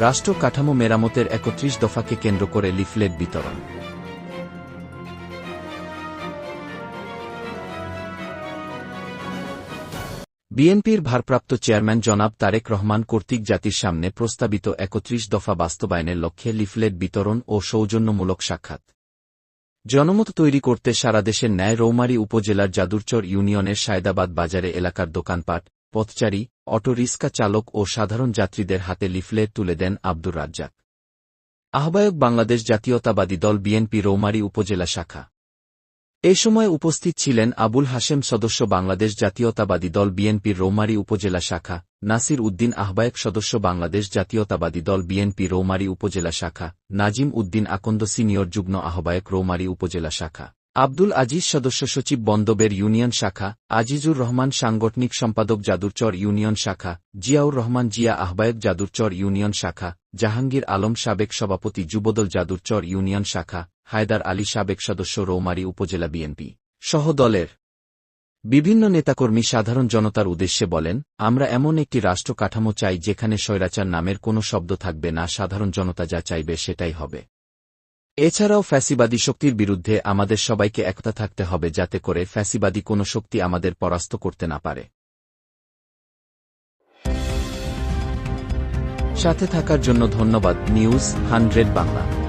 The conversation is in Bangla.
রাষ্ট্র কাঠামো মেরামতের একত্রিশ দফাকে কেন্দ্র করে লিফলেট বিতরণ। বিএনপির ভারপ্রাপ্ত চেয়ারম্যান জনাব তারেক রহমান কর্তৃক জাতির সামনে প্রস্তাবিত একত্রিশ দফা বাস্তবায়নের লক্ষ্যে লিফলেট বিতরণ ও সৌজন্যমূলক সাক্ষাৎ। জনমত তৈরি করতে সারা দেশের ন্যায় রৌমারী উপজেলার জাদুরচর ইউনিয়নের সায়দাবাদ বাজারে এলাকার দোকানপাট পথচারী, অটো রিস্কা চালক ও সাধারণ যাত্রীদের হাতে লিফলেট তুলে দেন আব্দুর রাজ্জাক। আহ্বায়ক বাংলাদেশ জাতীয়তাবাদী দল বিএনপি রৌমারী উপজেলা শাখা। এ সময় উপস্থিত ছিলেন আবুল হাশেম সদস্য বাংলাদেশ জাতীয়তাবাদী দল বিএনপির রৌমারী উপজেলা শাখা, নাসির উদ্দিন আহ্বায়ক সদস্য বাংলাদেশ জাতীয়তাবাদী দল বিএনপি রৌমারী উপজেলা শাখা, নাজিম উদ্দিন আকন্দ সিনিয়র যুগ্ম আহ্বায়ক রৌমারী উপজেলা শাখা। আব্দুল আজিজ সদস্য সচিব বন্দবের ইউনিয়ন শাখা, আজিজুর রহমান সাংগঠনিক সম্পাদক জাদুরচর ইউনিয়ন শাখা, জিয়াউর রহমান জিয়া আহ্বায়ক জাদুরচর ইউনিয়ন শাখা, জাহাঙ্গীর আলম সাবেক সভাপতি যুবদল জাদুরচর ইউনিয়ন শাখা, হায়দার আলী সাবেক সদস্য রৌমারী উপজেলা বিএনপি সহ দলের বিভিন্ন নেতাকর্মী সাধারণ জনতার উদ্দেশ্যে বলেন, আমরা এমন একটি রাষ্ট্র কাঠামো চাই যেখানে স্বৈরাচার নামের কোনো শব্দ থাকবে না, সাধারণ জনতা যা চাইবে সেটাই হবে। এছাড়াও ফ্যাসিবাদী শক্তির বিরুদ্ধে আমাদের সবাইকে একতা থাকতে হবে যাতে করে ফ্যাসিবাদী কোনো শক্তি আমাদের পরাস্ত করতে না পারে। সাথে থাকার জন্য ধন্যবাদ, নিউজ হান্ড্রেড বাংলা।